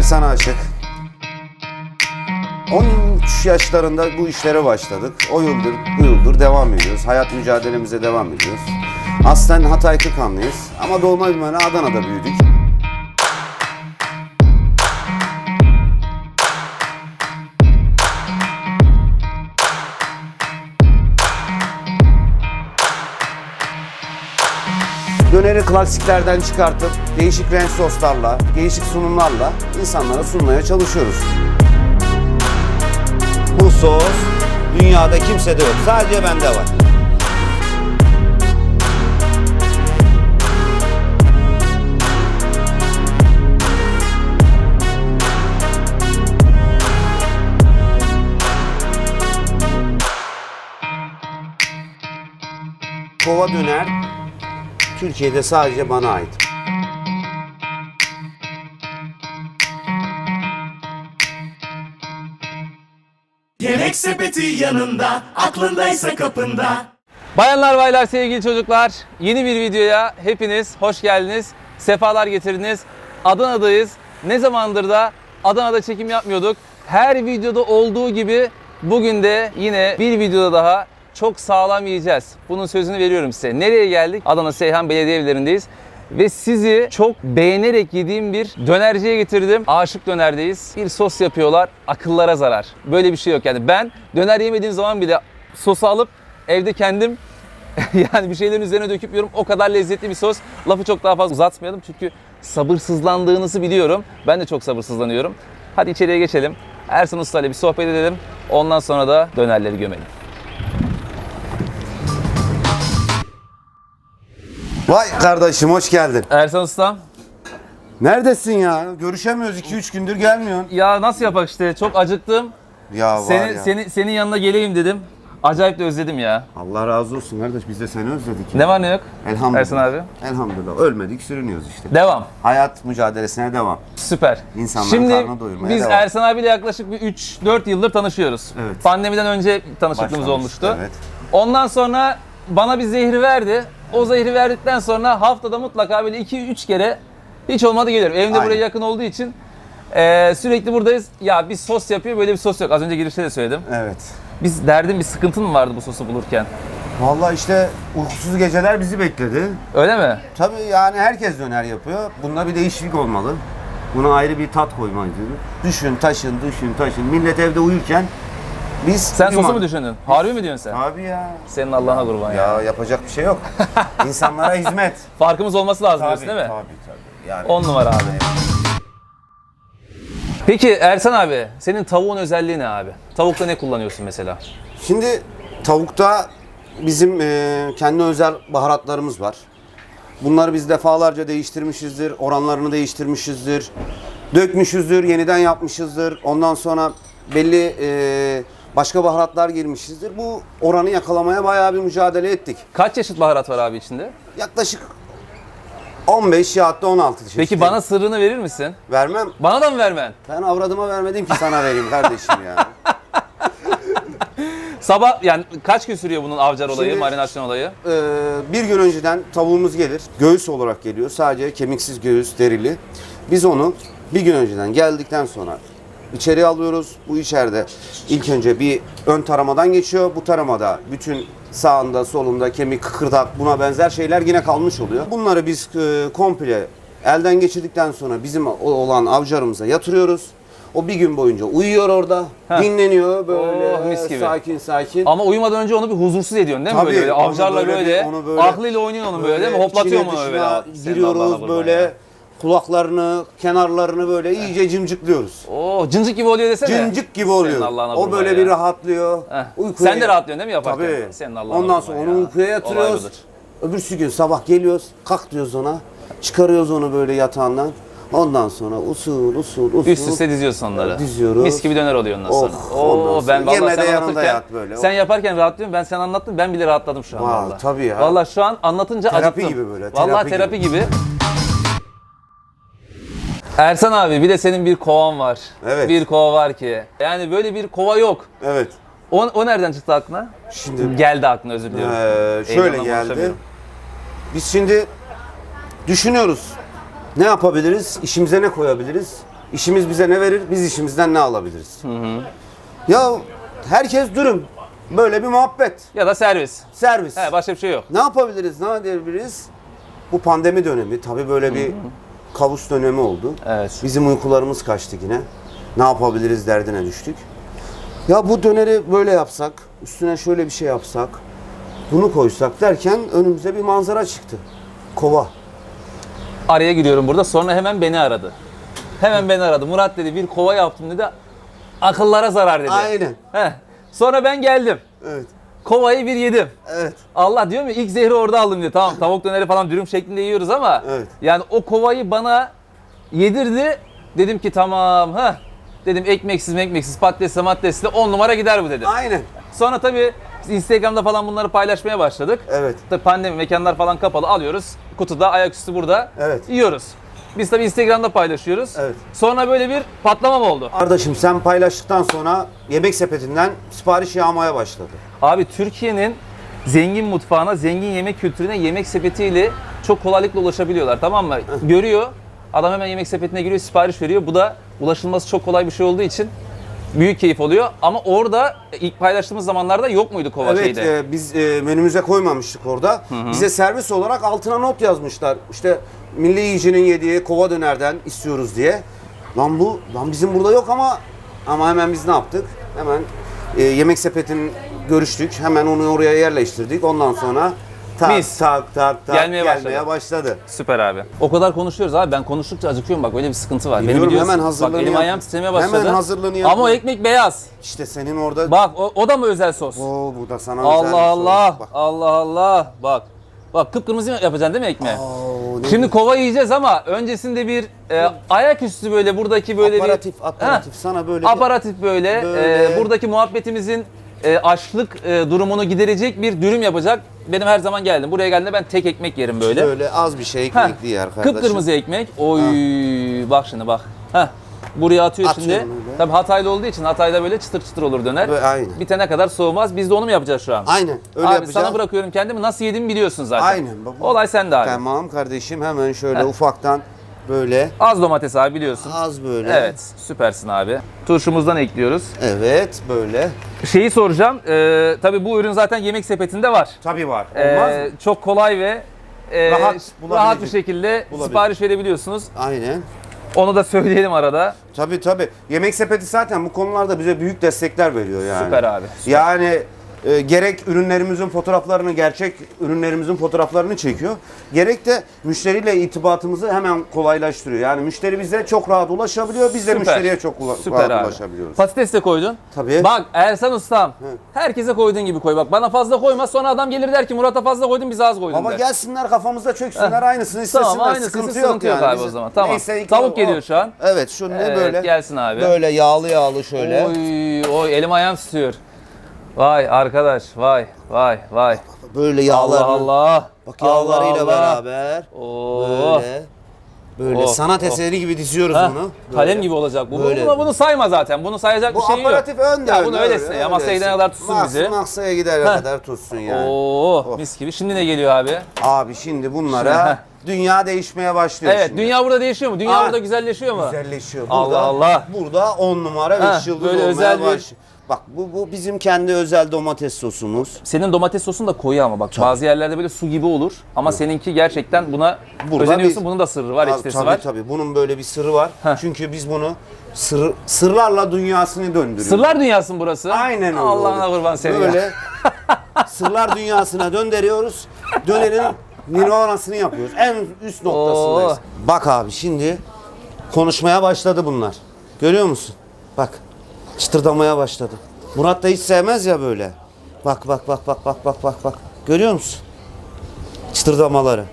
Ersan Aşık. 13 yaşlarında bu işlere başladık. O yıldır, bu yıldır devam ediyoruz. Hayat mücadelemize devam ediyoruz. Aslen Hatay Kırkanlıyız ama doğma büyüme Adana'da büyüdük. Döneri klasiklerden çıkartıp değişik renk soslarla, değişik sunumlarla insanlara sunmaya çalışıyoruz. Bu sos dünyada kimsede yok. Sadece bende var. Kova döner Türkiye'de sadece bana ait. Yemek sepeti yanında, aklındaysa kapında. Bayanlar baylar sevgili çocuklar yeni bir videoya hepiniz hoş geldiniz. Sefalar getirdiniz. Adana'dayız. Ne zamandır da Adana'da çekim yapmıyorduk. Her videoda olduğu gibi bugün de yine bir videoda daha çok sağlam yiyeceğiz. Bunun sözünü veriyorum size. Nereye geldik? Adana Seyhan Belediye Evleri'ndeyiz. Ve sizi çok beğenerek yediğim bir dönerciye getirdim. Aşık Döner'deyiz. Bir sos yapıyorlar. Akıllara zarar. Böyle bir şey yok yani. Ben döner yemediğim zaman bile sosu alıp evde kendim yani bir şeylerin üzerine döküp yiyorum. O kadar lezzetli bir sos. Lafı çok daha fazla uzatmayalım çünkü sabırsızlandığınızı biliyorum. Ben de çok sabırsızlanıyorum. Hadi içeriye geçelim. Ersan Usta ile bir sohbet edelim. Ondan sonra da dönerleri gömelim. Vay kardeşim hoş geldin. Ersan Usta Neredesin ya? Görüşemiyoruz 2-3 gündür gelmiyorsun. ya nasıl yapak işte çok acıktım. Ya var Seni, ya. seni, senin yanına geleyim dedim. Acayip de özledim ya. Allah razı olsun kardeş biz de seni özledik. Ne var ne yok? Elhamdülillah. Ersan abi. Elhamdülillah. Ölmedik sürünüyoruz işte. Devam. Hayat mücadelesine devam. Süper. İnsanların Şimdi karnını doyurmaya biz devam. Ersan abiyle yaklaşık bir 3-4 yıldır tanışıyoruz. Evet. Pandemiden önce tanışıklığımız Başlamış, olmuştu. evet. Ondan sonra bana bir zehri verdi. O zehri verdikten sonra haftada mutlaka böyle 2-3 kere hiç olmadı geliyorum. Evim de Aynen. buraya yakın olduğu için eee, sürekli buradayız. Ya bir sos yapıyor böyle bir sos yok. Az önce girişte de söyledim. Evet. Biz derdin bir sıkıntın mı vardı bu sosu bulurken? Vallahi işte uykusuz geceler bizi bekledi. Öyle mi? Tabii yani herkes döner yapıyor. Bunda bir değişiklik olmalı. Buna ayrı bir tat koymalıyız. Düşün, taşın, düşün, taşın. Millet evde uyurken biz... Sen sosu mu düşündün? Harbi mi diyorsun sen? Abi ya. Senin Allah'ına kurban ya. Ya yapacak bir şey yok. İnsanlara hizmet. Farkımız olması lazım diyorsun değil mi? Tabii tabii. Yani 10 numara abi. Peki Ersan abi, senin tavuğun özelliği ne abi? Tavukta ne kullanıyorsun mesela? Şimdi tavukta bizim e, kendi özel baharatlarımız var. Bunları biz defalarca değiştirmişizdir, oranlarını değiştirmişizdir, dökmüşüzdür, yeniden yapmışızdır. Ondan sonra belli e, başka baharatlar girmişizdir. Bu oranı yakalamaya bayağı bir mücadele ettik. Kaç çeşit baharat var abi içinde? Yaklaşık 15 ya hatta 16 çeşit. Peki bana sırrını verir misin? vermem. Bana da mı vermen? Ben avradıma vermedim ki sana vereyim kardeşim ya. Sabah yani kaç gün sürüyor bunun avcar olayı, Şimdi- marinasyon olayı? Ee, bir gün önceden tavuğumuz gelir. Göğüs olarak geliyor. Sadece kemiksiz göğüs, derili. Biz onu bir gün önceden geldikten sonra içeriye alıyoruz. Bu içeride ilk önce bir ön taramadan geçiyor. Bu taramada bütün sağında, solunda kemik, kıkırdak buna benzer şeyler yine kalmış oluyor. Bunları biz e, komple elden geçirdikten sonra bizim olan avcarımıza yatırıyoruz. O bir gün boyunca uyuyor orada, Heh. dinleniyor böyle Oh, mis gibi. sakin sakin. Ama uyumadan önce onu bir huzursuz ediyorsun değil mi Tabii, böyle? böyle onu avcarla böyle böyle, bir- onu böyle- aklıyla oynuyorsun onu böyle, değil mi? Hoplatıyor içine mu öyle? dışına Senin Allah'ına Giriyoruz böyle ya. Kulaklarını, kenarlarını böyle iyice cimcikliyoruz. Oo, cıncık gibi oluyor desene. Cincik gibi oluyor. O böyle ya. bir rahatlıyor. Heh. Uykuya- Sen de rahatlıyorsun değil mi yaparken? Tabii. Senin Allah'ına Ondan sonra ya. onu uykuya yatırıyoruz. Öbürsü gün sabah geliyoruz, kalk diyoruz ona. Çıkarıyoruz onu böyle yatağından. Ondan sonra usul usul usul. Üst üste diziyorsun onları. Diziyoruz. Mis gibi döner oluyor ondan Oh, sonra. ondan Oo, sonra ben vallahi sen anlatırken, yat böyle. sen yaparken rahatlıyorum. Ben sen anlattın, ben bile rahatladım şu an Vay, vallahi. tabii ya. Vallahi şu an anlatınca Terapi acıktım. gibi böyle, Vallahi terapi terapi gibi. Ersan abi bir de senin bir kovan var. Evet. Bir kova var ki. Yani böyle bir kova yok. Evet. O, o nereden çıktı aklına? Şimdi Geldi aklına özür diliyorum. Ee, şöyle geldi. Biz şimdi düşünüyoruz. Ne yapabiliriz? İşimize ne koyabiliriz? İşimiz bize ne verir? Biz işimizden ne alabiliriz? Ya herkes dürüm. Böyle bir muhabbet. Ya da servis. Servis. He, başka bir şey yok. Ne yapabiliriz? Ne edebiliriz? Bu pandemi dönemi tabii böyle bir kabus dönemi oldu. Evet. Bizim uykularımız kaçtı yine. Ne yapabiliriz derdine düştük. Ya bu döneri böyle yapsak, üstüne şöyle bir şey yapsak, bunu koysak derken önümüze bir manzara çıktı. Kova. Araya giriyorum burada. Sonra hemen beni aradı. Hemen beni aradı. Murat dedi bir kova yaptım dedi. Akıllara zarar dedi. Aynen. Heh. Sonra ben geldim. Evet. Kovayı bir yedim. Evet. Allah diyor mu ilk zehri orada aldım diyor. Tamam tavuk döneri falan dürüm şeklinde yiyoruz ama Evet. yani o kovayı bana yedirdi. Dedim ki tamam ha. Dedim ekmeksiz ekmeksiz patatesle maddesle 10 numara gider bu dedim. Aynen. Sonra tabii Instagram'da falan bunları paylaşmaya başladık. Evet. Tabii pandemi mekanlar falan kapalı alıyoruz. Kutuda ayaküstü burada Evet. yiyoruz. Biz tabii Instagram'da paylaşıyoruz. Evet. Sonra böyle bir patlama mı oldu? Kardeşim sen paylaştıktan sonra yemek sepetinden sipariş yağmaya başladı. Abi Türkiye'nin zengin mutfağına, zengin yemek kültürüne yemek sepetiyle çok kolaylıkla ulaşabiliyorlar tamam mı? Görüyor, adam hemen yemek sepetine giriyor, sipariş veriyor. Bu da ulaşılması çok kolay bir şey olduğu için büyük keyif oluyor. Ama orada ilk paylaştığımız zamanlarda yok muydu kova Evet şeyde? e, biz e, menümüze koymamıştık orada. Bize servis olarak altına not yazmışlar. İşte milli yiyicinin yediği kova dönerden istiyoruz diye. Lan bu lan bizim burada yok ama ama hemen biz ne yaptık? Hemen e, yemek sepetinin görüştük. Hemen onu oraya yerleştirdik. Ondan sonra tak Mis. tak tak tak Gelmeye gelmeye, başladı. başladı. Süper abi. O kadar konuşuyoruz abi. Ben konuştukça acıkıyorum bak öyle bir sıkıntı var. Beni Biliyorum, biliyorsun. hemen hazırlığını Bak elim yap. ayağım titremeye başladı. Hemen hazırlığını yap. Ama o ekmek beyaz. İşte senin orada Bak o, o da mı özel sos? Oo, bu da sana özel bir Allah soru. Allah. Bak. Allah Allah. Bak. Bak kıpkırmızı yapacaksın değil mi ekmeği? Oo, ne Şimdi kova yiyeceğiz ama öncesinde bir e, ayaküstü böyle buradaki böyle aparatif bir aparatif sana böyle Heh, bir- aparatif böyle, Böyle. e, buradaki muhabbetimizin e, açlık e, durumunu giderecek bir dürüm yapacak. Benim her zaman geldim. Buraya geldiğimde ben tek ekmek yerim böyle. böyle az bir şey Heh, ekmekli yer kardeşim. Kıpkırmızı ekmek. Oy bak şimdi bak. Heh. Buraya atıyor şimdi. Atıyorum öyle. Tabii Hataylı olduğu için Hatay'da böyle çıtır çıtır olur döner. Böyle, aynen. Bitene kadar soğumaz. Biz de onu mu yapacağız şu an? Aynen öyle abi yapacağız. sana bırakıyorum kendimi. Nasıl yediğimi biliyorsun zaten. Aynen baba. Olay sende abi. Tamam kardeşim hemen şöyle ufaktan böyle Az domates abi biliyorsun. az böyle. Evet süpersin abi. Turşumuzdan ekliyoruz. Evet böyle. Şeyi soracağım. Ee, tabii bu ürün zaten yemek sepetinde var. Tabii var. Ee, Olmaz mı? Çok kolay ve e, Rahat rahat bulabilecek. bir şekilde sipariş verebiliyorsunuz. Aynen. Onu da söyleyelim arada. Tabii tabii. Yemek sepeti zaten bu konularda bize büyük destekler veriyor yani. Süper abi. süper. Yani e, gerek ürünlerimizin fotoğraflarını, gerçek ürünlerimizin fotoğraflarını çekiyor. Gerek de müşteriyle irtibatımızı hemen kolaylaştırıyor. Yani müşteri bize çok rahat ulaşabiliyor. Biz de Süper. müşteriye çok ula- Süper rahat abi. ulaşabiliyoruz. Patates de koydun. Tabii. Bak Ersan ustam. Herkese koyduğun gibi koy. Bak bana fazla koyma sonra adam gelir der ki Murat'a fazla koydun bize az koydun Ama der. gelsinler kafamızda çöksünler aynısını istesinler. Tamam aynısı sıkıntı, yok, yani. abi Bizim- o zaman. Tamam. Neyse, ilk Tavuk o- geliyor şu an. Evet şu ne Evet, böyle? gelsin abi. Böyle yağlı yağlı şöyle. Oy, oy elim ayağım tutuyor. Vay arkadaş vay vay vay. Böyle yağlar. Allah Allah. Bak yağlarıyla Allah Allah. beraber. Oo. Böyle. Böyle Oh, sanat oh. eseri gibi diziyoruz Heh, bunu. kalem Böyle. gibi olacak bu. Böyle. Bunu, bunu sayma zaten. Bunu sayacak Bu bir şey yok. aparatif önde. Ya önde, bunu öylesine. Ya masaya gidene kadar tutsun bizi. Masaya gidene Heh. kadar tutsun yani. Oo Oh. mis gibi. Şimdi ne geliyor abi? Abi şimdi bunlara dünya değişmeye başlıyor Evet, şimdi. dünya burada değişiyor mu? Dünya Aa, burada güzelleşiyor mu? güzelleşiyor. Allah Burada, Allah. Burada 10 numara Heh, 5 yıldız böyle olmaya özel bir- başlıyor. Bak bu, bu bizim kendi özel domates sosumuz. Senin domates sosun da koyu ama bak bazı yerlerde böyle su gibi olur ama seninki gerçekten buna Burada özeniyorsun. bir- Bunun da sırrı var, ekstresi tabii var. tabii bunun böyle bir sırrı var. Heh. Çünkü biz bunu sır, sırlarla dünyasını döndürüyoruz. Sırlar dünyası mı burası? Aynen öyle. Allah'ına oluyor. kurban seni ya. Böyle sırlar dünyasına döndürüyoruz. Dönerin nirvanasını yapıyoruz. En üst noktasındayız. Oo. Bak abi şimdi konuşmaya başladı bunlar. Görüyor musun? Bak çıtırdamaya başladı. Murat da hiç sevmez ya böyle. Bak bak bak bak bak bak bak bak. Görüyor musun? Çıtırdamaları.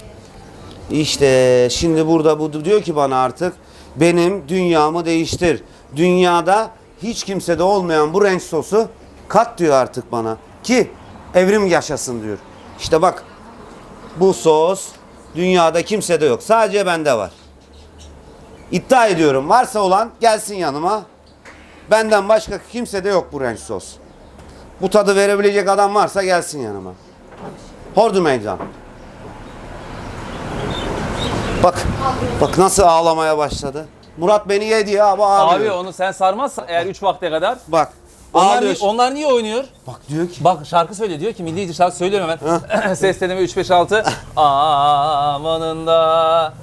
İşte şimdi burada bu diyor ki bana artık benim dünyamı değiştir. Dünyada hiç kimsede olmayan bu renk sosu kat diyor artık bana. Ki evrim yaşasın diyor. İşte bak bu sos dünyada kimsede yok. Sadece bende var. İddia ediyorum varsa olan gelsin yanıma. Benden başka kimsede yok bu renk sos. Bu tadı verebilecek adam varsa gelsin yanıma. Hordu meydan. Bak, bak nasıl ağlamaya başladı. Murat beni yedi ya abi ağlıyor. Abi onu sen sarmazsan eğer 3 vakte kadar. Bak. Onlar, ağlıyor. niye, onlar niye oynuyor? Bak diyor ki. Bak şarkı söylüyor diyor ki milli şarkı söylüyorum hemen. Ses deneme 3 5 6. Amanında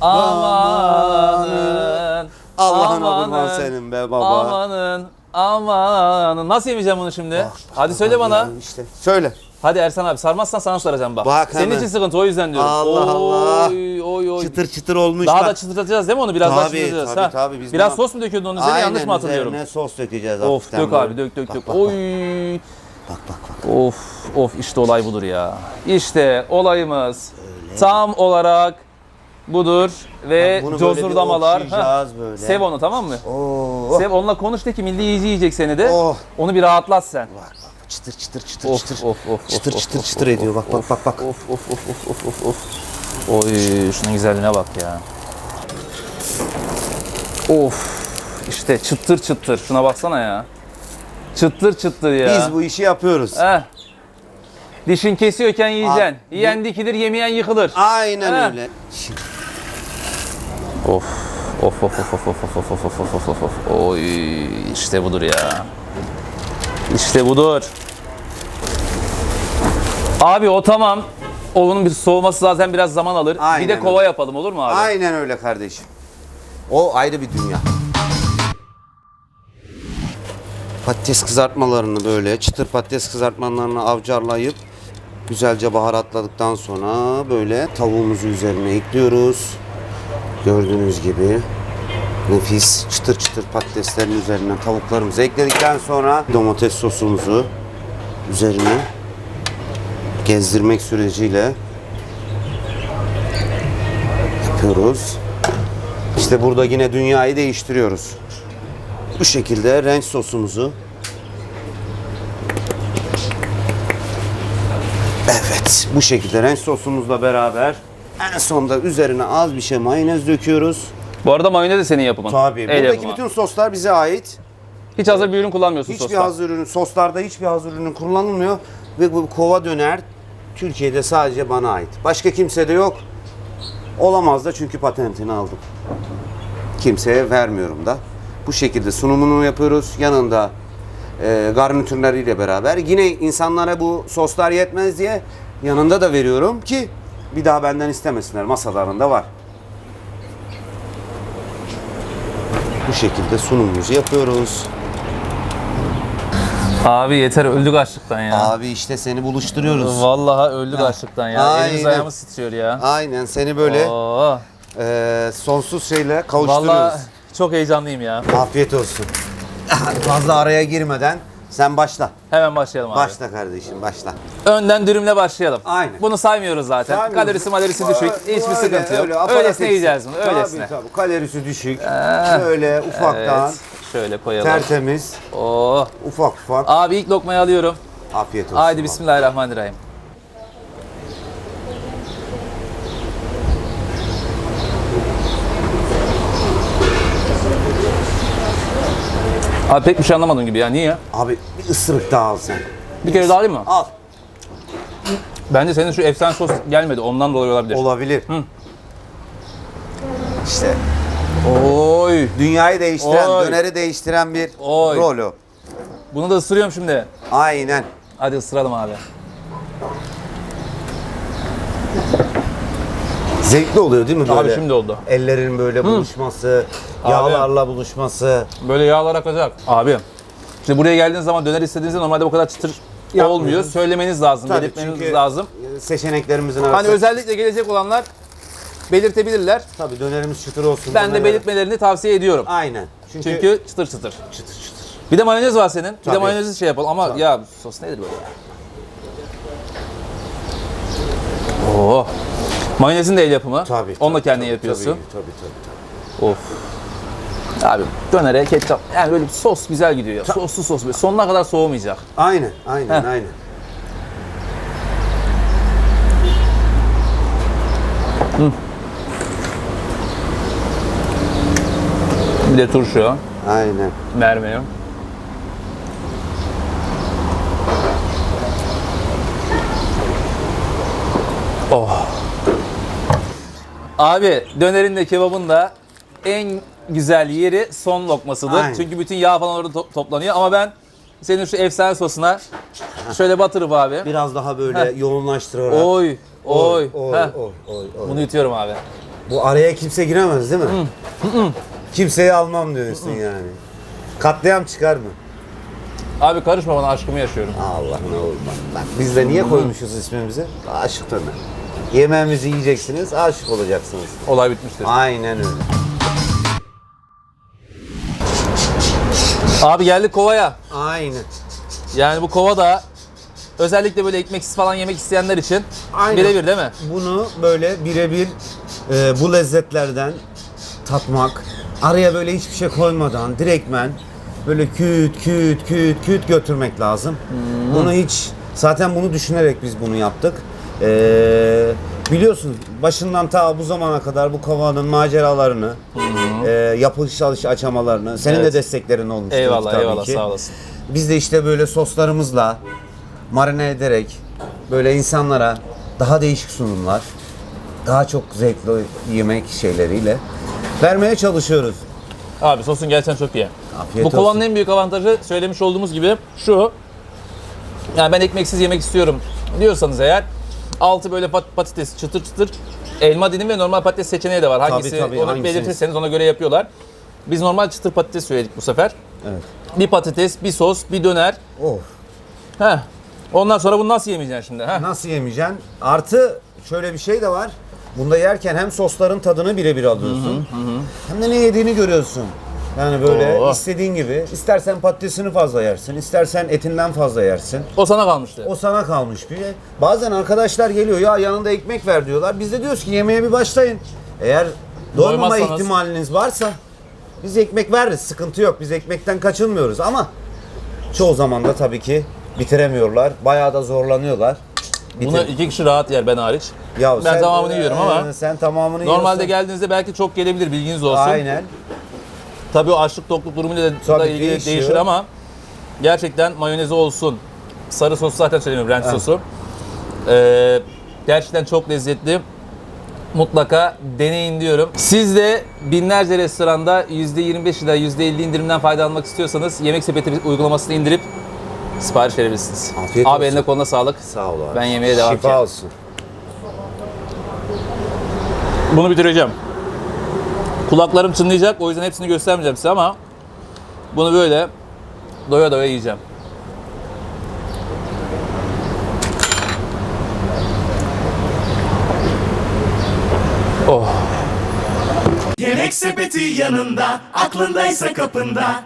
amanın Allah'ına kurban amanın, senin be baba. Amanın amanın. Nasıl yemeyeceğim bunu şimdi? Hadi söyle bana. Yani işte. Söyle. Hadi Ersan abi sarmazsan sana soracağım bak. Bak Senin hemen. için sıkıntı o yüzden diyorum. Allah Allah. Oy oy oy. Çıtır çıtır olmuş. Daha bak. da çıtırtacağız değil mi onu? Biraz daha Tabii, çıtırtacağız. tabii, ha? tabii, biz Biraz sos mu döküyordun onun üzerine yanlış mı hatırlıyorum? üzerine sos dökeceğiz Of hafiften dök böyle. abi dök dök Bak, dök. bak, Oy. Bak bak bak. Of of işte olay budur ya. İşte olayımız tam olarak budur ve Bunu okşayacağız böyle. Sev onu tamam mı? Oo. Sev onunla konuş de ki milli yiyici yiyecek seni de. Oh. Onu bir rahatlat sen. Bak bak çıtır çıtır çıtır Of çıtır. of of çıtır of, çıtır of, çıtır of, ediyor bak bak bak bak. Of of of of of of of. Oy şunun güzelliğine bak ya. Of işte çıtır çıtır şuna baksana ya. Çıtır çıtır ya. Biz bu işi yapıyoruz. Heh. Dişin kesiyorken yiyeceksin. Yiyen dikilir, yemeyen yıkılır. Aynen Ha. öyle. Şimdi Of. Of of of of of of of of of of of of of. Oy işte budur ya. İşte budur. Abi o tamam. Onun bir soğuması zaten biraz zaman alır. Aynen bir de kova öyle. yapalım olur mu abi? Aynen öyle kardeşim. O ayrı bir dünya. Patates kızartmalarını böyle çıtır patates kızartmalarını avcarlayıp güzelce baharatladıktan sonra böyle tavuğumuzu üzerine ekliyoruz. Gördüğünüz gibi nefis çıtır çıtır patateslerin üzerine tavuklarımızı ekledikten sonra domates sosumuzu üzerine gezdirmek süreciyle yapıyoruz. İşte burada yine dünyayı değiştiriyoruz. Bu şekilde renk sosumuzu Evet, bu şekilde renk sosumuzla beraber en sonda üzerine az bir şey mayonez döküyoruz. Bu arada mayonez de senin yapımın. Tabii. El Buradaki yapımı. bütün soslar bize ait. Hiç hazır bir ürün kullanmıyorsun Hiçbir sosta. hazır ürün, soslarda hiçbir hazır ürün kullanılmıyor ve bu kova döner Türkiye'de sadece bana ait. Başka kimsede yok. Olamaz da çünkü patentini aldım. Kimseye vermiyorum da. Bu şekilde sunumunu yapıyoruz. Yanında e, garnitürleriyle beraber. Yine insanlara bu soslar yetmez diye yanında da veriyorum ki bir daha benden istemesinler. Masalarında var. Bu şekilde sunumumuzu yapıyoruz. Abi yeter öldük açlıktan ya. Abi işte seni buluşturuyoruz. Vallahi öldük açlıktan ya. Elimiz Aynen. ayağımız titriyor ya. Aynen seni böyle Oo. e, sonsuz şeyle kavuşturuyoruz. Vallahi çok heyecanlıyım ya. Afiyet olsun. Fazla araya girmeden sen başla. Hemen başlayalım abi. Başla kardeşim başla. Önden dürümle başlayalım. Aynen. Bunu saymıyoruz zaten. Saymıyoruz. Kalorisi malorisi düşük. Öyle, Hiçbir sıkıntı yok. öyle, Öylesine yiyeceğiz bunu. Öylesine. Tabii tabii. Kalorisi düşük. Böyle ufaktan, Evet. Şöyle koyalım. tertemiz, Oh. ufak ufak. Abi ilk lokmayı alıyorum. Afiyet olsun. Haydi bismillahirrahmanirrahim. Abi pek bir şey anlamadım gibi ya. Niye? Abi bir ısırık daha al sen. Bir kere daha alayım mı? Al. Bence senin şu efsane sos gelmedi. Ondan dolayı olabilir. Olabilir. İşte Oy. dünyayı değiştiren, Oy. döneri değiştiren bir Oy. rol o. Bunu da ısırıyorum şimdi. Aynen. Hadi ısıralım abi. Zevkli oluyor değil mi böyle? Abi şimdi oldu. Ellerin böyle buluşması, Abi. yağlarla buluşması. Böyle yağlar akacak. Abi. Şimdi buraya geldiğiniz zaman döner istediğinizde normalde bu kadar çıtır Yapmıyoruz. olmuyor. Söylemeniz lazım, Tabii belirtmeniz çünkü lazım. seçeneklerimizin arasında. Hani özellikle gelecek olanlar belirtebilirler. Tabii dönerimiz çıtır olsun. Ben de belirtmelerini tavsiye ediyorum. Aynen. Çünkü, Çünkü çıtır çıtır. çıtır çıtır. Bir de mayonez var senin. Bir de mayonezi şey yapalım ama ya sos nedir böyle ya? Oo. Mayonezin de el yapımı. Tabii. Onu da tabii, kendin tabii, yapıyorsun. Tabii tabii tabii. Of. Abi dönere ketçap yani böyle bir sos güzel gidiyor ya. Soslu sos böyle sonuna kadar soğumayacak. Aynen, aynen, Heh. aynen. Bir de turşu, Aynen. mermi. Oh. Abi dönerin de kebabın da en güzel yeri son lokmasıdır. Aynen. Çünkü bütün yağ falan orada to- toplanıyor. Ama ben senin şu efsane sosuna şöyle batırıp abi. Biraz daha böyle Heh. yoğunlaştırarak. Oy, oy. oy, Heh. oy, oy, oy. Bunu yutuyorum abi. Bu araya kimse giremez değil mi? Kimseyi almam diyorsun yani. Katliam çıkar mı? Abi karışma bana aşkımı yaşıyorum. Allah ne olur bak. Bak biz de niye koymuşuz ismimizi? Aşık Ömer. Yemeğimizi yiyeceksiniz, aşık olacaksınız. Olay bitmiştir. Aynen öyle. Abi geldik kovaya. Aynen. Yani bu kova da özellikle böyle ekmeksiz falan yemek isteyenler için Aynen. birebir değil mi? Bunu böyle birebir e, bu lezzetlerden tatmak, araya böyle hiçbir şey koymadan direktmen böyle küt küt küt küt götürmek lazım. Bunu hiç zaten bunu düşünerek biz bunu yaptık. Ee, biliyorsun başından ta bu zamana kadar bu kovanın maceralarını, e, yapılış çalış aşamalarını, senin Evet. de desteklerin olmuştu Eyvallah tabii eyvallah ki. sağ olasın. Biz de işte böyle soslarımızla marine ederek böyle insanlara daha değişik sunumlar, daha çok zevkli yemek şeyleriyle vermeye çalışıyoruz. Abi sosun gerçekten çok iyi. Afiyet Bu kovanın en büyük avantajı söylemiş olduğumuz gibi şu. Yani ben ekmeksiz yemek istiyorum diyorsanız eğer altı böyle pat- patates çıtır çıtır elma dilim ve normal patates seçeneği de var. Hangisi tabii, onu hangisini? belirtirseniz ona göre yapıyorlar. Biz normal çıtır patates söyledik bu sefer. Evet. Bir patates, bir sos, bir döner. Of. Heh. Ondan sonra bunu nasıl yemeyeceksin şimdi? Heh. Nasıl yemeyeceksin? Artı şöyle bir şey de var. Bunda yerken hem sosların tadını birebir alıyorsun. Hem de ne yediğini görüyorsun. Yani böyle Oo. istediğin gibi. İstersen patatesini fazla yersin, istersen etinden fazla yersin. O sana kalmıştı. O sana kalmış bir. Bazen arkadaşlar geliyor ya yanında ekmek ver diyorlar. Biz de diyoruz ki yemeğe bir başlayın. Eğer doymama Doymazsanız- ihtimaliniz varsa biz ekmek veririz. Sıkıntı yok. Biz ekmekten kaçınmıyoruz ama çoğu zaman da tabii ki bitiremiyorlar. Bayağı da zorlanıyorlar. Bitir- Bunu iki kişi rahat yer ben hariç. Ya ben tamamını yiyorum ama Ee, sen tamamını normalde yiyorsun. geldiğinizde belki çok gelebilir bilginiz olsun. Aynen. Tabii o açlık tokluk durumuyla da, Tabii ilgili değişiyor. değişir ama gerçekten mayonezi olsun. Sarı sosu zaten söylemiyorum ranch sosu. Ee, gerçekten çok lezzetli. Mutlaka deneyin diyorum. Siz de binlerce restoranda %25 ila %50 indirimden faydalanmak istiyorsanız Yemek Sepeti uygulamasını indirip sipariş verebilirsiniz. Afiyet Abi olsun. eline koluna sağlık. Sağ ol abi. Ben yemeğe devam Şifa edeceğim. olsun. Bunu bitireceğim. Kulaklarım çınlayacak o yüzden hepsini göstermeyeceğim size ama bunu böyle doya doya yiyeceğim. Oh. Yemek sepeti yanında, aklındaysa kapında.